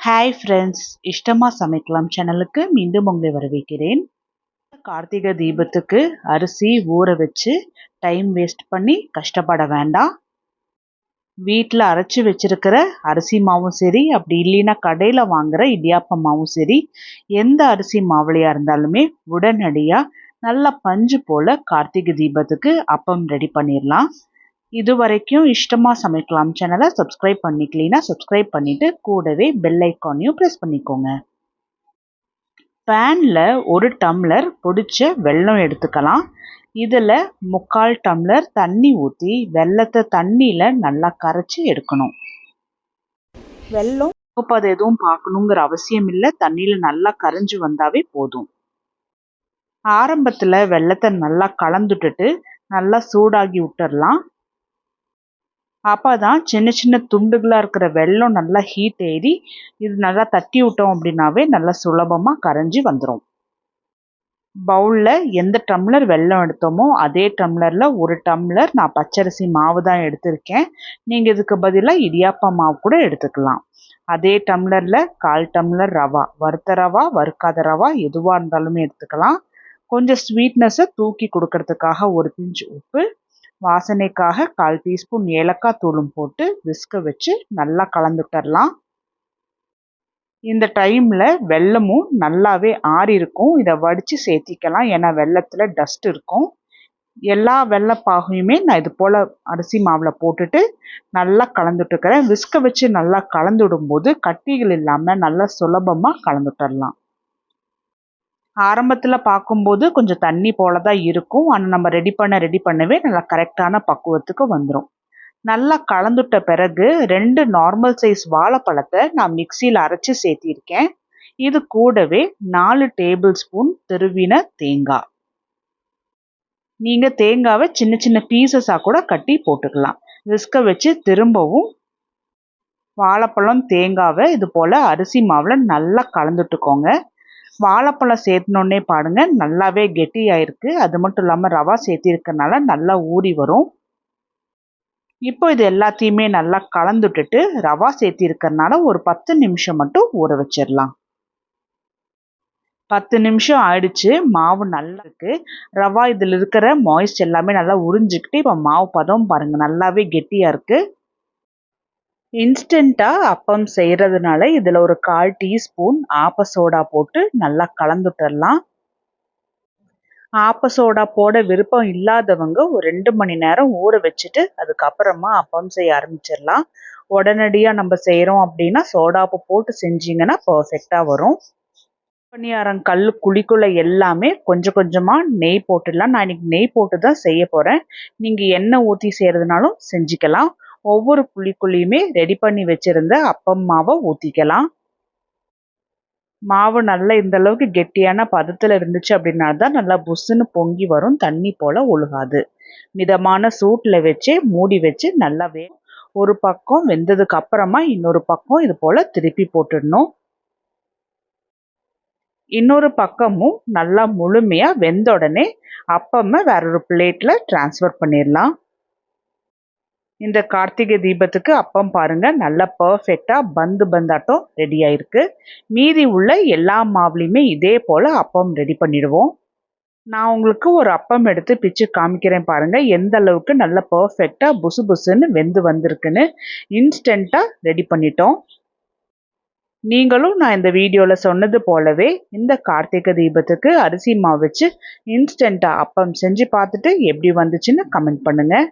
Hi friends இஷ்டமாக சமைக்கலாம் சேனலுக்கு மீண்டும் உங்களை வரவேற்கிறேன். கார்த்திகை தீபத்துக்கு அரிசி ஊற வச்சு டைம் வேஸ்ட் பண்ணி கஷ்டப்பட வேண்டாம். வீட்டில் அரைச்சி வச்சிருக்கிற அரிசி மாவும் சரி அப்படி இல்லைன்னா கடையில் வாங்குகிற இடியாப்ப மாவும் சரி எந்த அரிசி மாவுலையாக இருந்தாலுமே உடனடியாக நல்லா பஞ்சு போல் கார்த்திகை தீபத்துக்கு அப்பம் ரெடி பண்ணிடலாம் இது வரைக்கும் இஷ்டமாக சமைக்கலாம் சேனலை சப்ஸ்கிரைப் பண்ணிக்கலீன்னா சப்ஸ்கிரைப் பண்ணிவிட்டு கூடவே பெல் ஐக்கானையும் ப்ரெஸ் பண்ணிக்கோங்க. பேனில் ஒரு டம்ளர் பொடிச்ச வெல்லம் எடுத்துக்கலாம். இதில் முக்கால் டம்ளர் தண்ணி ஊற்றி வெள்ளத்தை தண்ணியில் நல்லா கரைச்சி எடுக்கணும். வெள்ளம் அது எதுவும் பார்க்கணுங்கிற அவசியம் இல்லை. தண்ணியில் நல்லா கரைஞ்சி வந்தாவே போதும். ஆரம்பத்தில் வெள்ளத்தை நல்லா கலந்துட்டுட்டு நல்லா சூடாகி விட்டுடலாம் அப்போ தான் சின்ன சின்ன துண்டுகளாக இருக்கிற வெள்ளம் நல்லா ஹீட் ஏறி இது நல்லா தட்டி விட்டோம் அப்படின்னாவே நல்லா சுலபமாக கரைஞ்சி வந்துடும் பவுலில் எந்த டம்ளர் வெல்லம் எடுத்தோமோ அதே டம்ளரில் ஒரு டம்ளர் நான் பச்சரிசி மாவு தான் எடுத்திருக்கேன். நீங்கள் இதுக்கு பதிலாக இடியாப்பா மாவு கூட எடுத்துக்கலாம். அதே டம்ளரில் கால் டம்ளர் ரவா வறுத்த ரவா வறுக்காத ரவா எதுவாக இருந்தாலுமே எடுத்துக்கலாம். கொஞ்சம் ஸ்வீட்னஸை தூக்கி கொடுக்கறதுக்காக ஒரு பிஞ்சு உப்பு வாசனைக்காக கால் டீஸ்பூன் ஏலக்காய் தூளும் போட்டு விஸ்க வச்சு நல்லா கலந்துட்டரலாம். இந்த டைமில் வெள்ளமும் நல்லாவே ஆறி இருக்கும் இதை வடித்து சேர்த்திக்கலாம் ஏன்னா வெள்ளத்தில் டஸ்ட் இருக்கும். எல்லா வெள்ளைப்பாகையுமே நான் இது போல் அரிசி மாவில் போட்டுட்டு நல்லா கலந்துட்டுருக்கிறேன். விஸ்க வச்சு நல்லா கலந்து விடும்போது கட்டிகள் இல்லாமல் நல்லா சுலபமாக கலந்துட்டரலாம். ஆரம்பத்தில் பார்க்கும்போது கொஞ்சம் தண்ணி போல தான் இருக்கும். ஆனால் நம்ம ரெடி பண்ண ரெடி பண்ணவே நல்லா கரெக்டான பக்குவத்துக்கு வந்துடும் நல்லா கலந்துட்ட பிறகு ரெண்டு நார்மல் சைஸ் வாழைப்பழத்தை நான் மிக்சியில் அரைச்சி சேர்த்திருக்கேன். இது கூடவே நாலு டேபிள் ஸ்பூன் திருவின தேங்காய். நீங்கள் தேங்காவை சின்ன சின்ன பீசஸாக கூட கட்டி போட்டுக்கலாம். விஸ்க வச்சு திரும்பவும் வாழைப்பழம் தேங்காவை இது போல் அரிசி மாவில் நல்லா கலந்துட்டுக்கோங்க. வாழைப்பழம் சேர்த்துனோடனே பாருங்க நல்லாவே கெட்டியாயிருக்கு. அது மட்டும் இல்லாமல் ரவா சேர்த்திருக்கனால நல்லா ஊறி வரும். இப்போ இது எல்லாத்தையுமே நல்லா கலந்துட்டுட்டு ரவா சேர்த்திருக்கறனால ஒரு பத்து நிமிஷம் மட்டும் ஊற வச்சிடலாம் பத்து நிமிஷம் ஆயிடுச்சு மாவு நல்லா இருக்கு. ரவா இதில் இருக்கிற மாய்ஸ்ட் எல்லாமே நல்லா உறிஞ்சிக்கிட்டு இப்போ மாவு பதம் பாருங்கள் நல்லாவே கெட்டியாக இருக்குது இன்ஸ்டண்ட்டாக அப்பம் செய்கிறதுனால இதில் ஒரு கால் டீஸ்பூன் ஆப்ப சோடா போட்டு நல்லா கலந்துட்டுடலாம் ஆப்ப சோடா போட விருப்பம் இல்லாதவங்க ஒரு ரெண்டு மணி நேரம் ஊற வச்சுட்டு அதுக்கப்புறமா அப்பம் செய்ய ஆரம்பிச்சிடலாம் உடனடியாக நம்ம செய்கிறோம் அப்படின்னா சோடாப்பு போட்டு செஞ்சிங்கன்னா பர்ஃபெக்டாக வரும். பணியாரம் கல் குழிக்குள்ள எல்லாமே கொஞ்சம் கொஞ்சமாக நெய் போட்டுடலாம். நான் இன்னைக்கு நெய் போட்டு தான் செய்ய போகிறேன் நீங்கள் எண்ணெய் ஊற்றி செய்கிறதுனாலும் செஞ்சுக்கலாம். ஒவ்வொரு புளிக்குள்ளேயுமே ரெடி பண்ணி வச்சுருந்த அப்பம் மாவை ஊற்றிக்கலாம் மாவு நல்லா இந்த அளவுக்கு கெட்டியான பதத்தில் இருந்துச்சு அப்படின்னா தான் நல்லா புஸ்ஸுன்னு பொங்கி வரும். தண்ணி போல் ஒழுகாது. மிதமான சூட்டில் வச்சு மூடி வச்சு நல்லா வே ஒரு பக்கம் வெந்ததுக்கு அப்புறமா இன்னொரு பக்கம் இது போல் திருப்பி போட்டுடணும். இன்னொரு பக்கமும் நல்லா முழுமையாக வெந்த உடனே அப்பமே வேற ஒரு பிளேட்டில் டிரான்ஸ்ஃபர் பண்ணிடலாம். இந்த கார்த்திகை தீபத்துக்கு அப்பம் பாருங்கள் நல்லா பர்ஃபெக்டாக பந்து பந்தாட்டம் ரெடி ஆயிருக்கு. மீதி உள்ள எல்லா மாவுலையுமே இதே போல் அப்பம் ரெடி பண்ணிடுவோம். நான் உங்களுக்கு ஒரு அப்பம் எடுத்து பிச்சு காமிக்கிறேன் பாருங்கள் எந்த அளவுக்கு நல்ல பர்ஃபெக்டாக புசு புசுன்னு வெந்து வந்திருக்குன்னு இன்ஸ்டண்ட்டாக ரெடி பண்ணிட்டோம். நீங்களும் நான் இந்த வீடியோவில் சொன்னது போலவே இந்த கார்த்திகை தீபத்துக்கு அரிசி மாவு வச்சு இன்ஸ்டண்ட்டாக அப்பம் செஞ்சு பார்த்துட்டு எப்படி வந்துச்சுன்னு கமெண்ட் பண்ணுங்கள்